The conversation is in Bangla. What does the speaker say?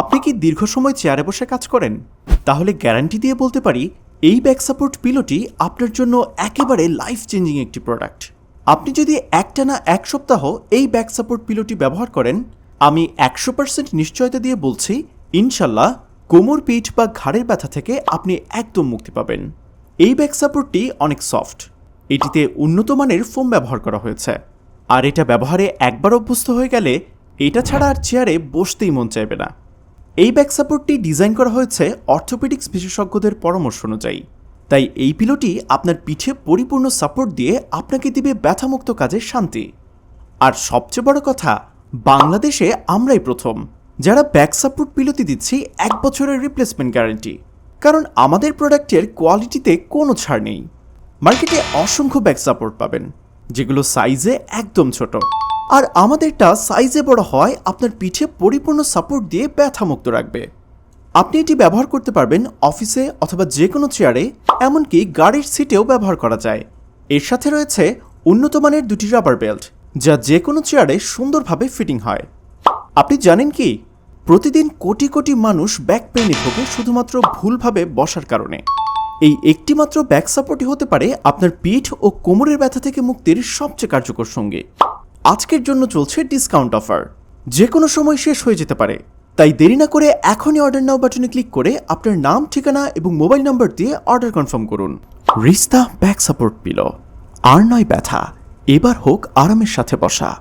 আপনি কি দীর্ঘ সময় চেয়ারে বসে কাজ করেন? তাহলে গ্যারান্টি দিয়ে বলতে পারি, এই ব্যাক সাপোর্ট পিলোটি আপনার জন্য একেবারে লাইফ চেঞ্জিং একটি প্রোডাক্ট আপনি যদি একটানা এক সপ্তাহ এই ব্যাক সাপোর্ট পিলোটি ব্যবহার করেন, আমি একশো পার্সেন্ট নিশ্চয়তা দিয়ে বলছি, ইনশাল্লাহ কোমর পিঠ বা ঘাড়ের ব্যথা থেকে আপনি একদম মুক্তি পাবেন। এই ব্যাক সাপোর্টটি অনেক সফট এটিতে উন্নত মানের ফোম ব্যবহার করা হয়েছে। আর এটা ব্যবহারে একবার অভ্যস্ত হয়ে গেলে এটা ছাড়া আর চেয়ারে বসতেই মন চাইবে না। এই ব্যাক সাপোর্টটি ডিজাইন করা হয়েছে অর্থোপেডিক্স বিশেষজ্ঞদের পরামর্শ অনুযায়ী। তাই এই পিলোটি আপনার পিঠে পরিপূর্ণ সাপোর্ট দিয়ে আপনাকে দিবে ব্যথামুক্ত কাজের শান্তি। আর সবচেয়ে বড় কথা, বাংলাদেশে আমরাই প্রথম, যারা ব্যাক সাপোর্ট পিলোতি দিচ্ছি এক বছরের রিপ্লেসমেন্ট গ্যারান্টি কারণ আমাদের প্রোডাক্টের কোয়ালিটিতে কোনো ছাড় নেই। মার্কেটে অসংখ্য ব্যাক সাপোর্ট পাবেন, যেগুলো সাইজে একদম ছোট। আর আমাদেরটা সাইজে বড় হয়, আপনার পিঠে পরিপূর্ণ সাপোর্ট দিয়ে ব্যথামুক্ত রাখবে। আপনি এটি ব্যবহার করতে পারবেন অফিসে অথবা যে কোনো চেয়ারে এমনকি গাড়ির সিটেও ব্যবহার করা যায়। এর সাথে রয়েছে উন্নত মানের দুটি রাবার বেল্ট যা যে কোনো চেয়ারে সুন্দরভাবে ফিটিং হয়। আপনি জানেন কি? প্রতিদিন কোটি কোটি মানুষ ব্যাক পেইনে ভোগে শুধুমাত্র ভুলভাবে বসার কারণে। এই একটিমাত্র ব্যাক সাপোর্টই হতে পারে আপনার পিঠ ও কোমরের ব্যথা থেকে মুক্তির সবচেয়ে কার্যকর সঙ্গী। আজকের জন্য চলছে ডিসকাউন্ট অফার যে কোনো সময় শেষ হয়ে যেতে পারে। তাই দেরি না করে এখনই অর্ডার নাও বাটনে ক্লিক করে আপনার নাম, ঠিকানা এবং মোবাইল নম্বর দিয়ে অর্ডার কনফার্ম করুন। রিস্তা ব্যাক সাপোর্ট পিলো। আর নয় ব্যথা। এবার হোক আরামের সাথে বসা।